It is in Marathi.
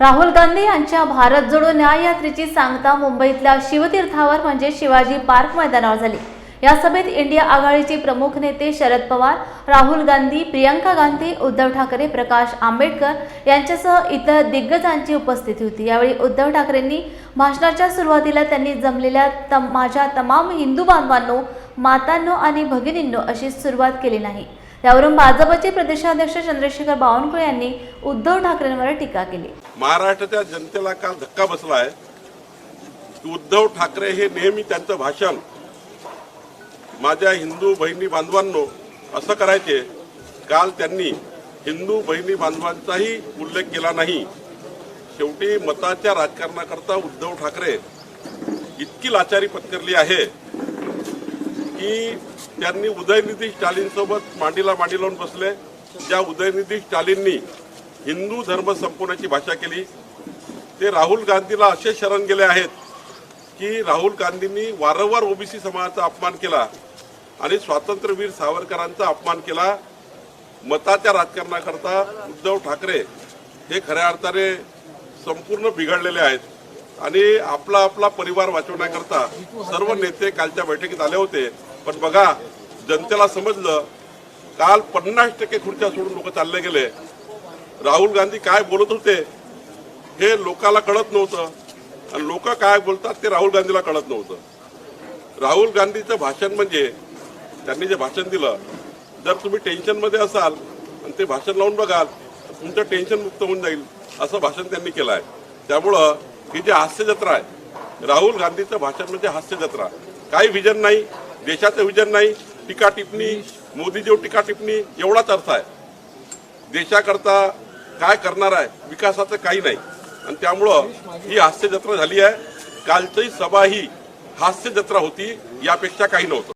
राहुल गांधी यांच्या भारत जोडो न्याय यात्रेची सांगता मुंबईतल्या शिवतीर्थावर म्हणजे शिवाजी पार्क मैदानावर झाली. या सभेत इंडिया आघाडीचे प्रमुख नेते शरद पवार राहुल गांधी प्रियंका गांधी उद्धव ठाकरे प्रकाश आंबेडकर यांच्यासह इतर दिग्गजांची उपस्थिती होती. यावेळी उद्धव ठाकरेंनी भाषणाच्या सुरुवातीला त्यांनी जमलेल्या तम माझ्या तमाम हिंदू बांधवांनो मातांनो आणि भगिनींनो अशी सुरुवात केली नाही. त्यावरून भाजपचे प्रदेशाध्यक्ष चंद्रशेखर बावनकुळे यांनी उद्धव ठाकरेंवर टीका केली. महाराष्ट्राच्या जनतेला काल धक्का बसला आहे. उद्धव ठाकरे हे नेहमी त्यांचं भाषण माझ्या हिंदू बहिणी बांधवांनो असं करायचे. काल त्यांनी हिंदू बहिणी बांधवांचाही उल्लेख केला नाही. शेवटी मताच्या राजकारणाकरता उद्धव ठाकरे इतकी लाचारी पत्करली आहे. की त्यांनी उदयनिधी स्टालिनसोबत मांडीला मांडी लावून बसले. ज्या उदयनिधी स्टालिननी हिंदू धर्म संपवण्याची भाषा केली ते राहुल गांधीला असे शरण गेले आहेत की राहुल गांधींनी वारंवार ओबीसी समाजाचा अपमान केला आणि स्वातंत्र्यवीर सावरकरांचा अपमान केला. मताच्या राजकारणाकरता उद्धव ठाकरे हे खऱ्या अर्थाने संपूर्ण बिघडलेले आहेत. आणि आपला आपला परिवार वाचवण्याकरता सर्व नेते कालच्या बैठकीत आले होते. पण बघा जनतेला समजलं काल पन्नास टक्के खुर्च्या सोडून लोक चालले गेले. राहुल गांधी काय बोलत होते हे लोकाला कळत नव्हतं. आणि लोक काय बोलतात ते राहुल गांधीला कळत नव्हतं. राहुल गांधीचं भाषण म्हणजे त्यांनी जे भाषण दिलं जर तुम्ही टेन्शनमध्ये असाल आणि ते भाषण लावून बघाल तुमचं टेन्शन मुक्त होऊन जाईल असं भाषण त्यांनी केलं आहे त्यामुळं ही जी हास्य जत्रा आहे राहुल गांधीचं भाषण म्हणजे हास्य जत्रा. काही विजन नाही देशाचं विजन नाही टीका टिप्पणी मोदीजीव टीका टिप्पणी एवढाच अर्थ आहे. देशाकरता काय करणार आहे विकासाचं काही नाही. आणि त्यामुळं ही हास्य जत्रा झाली आहे. कालची सभा ही हास्य जत्रा होती यापेक्षा काही नव्हतं.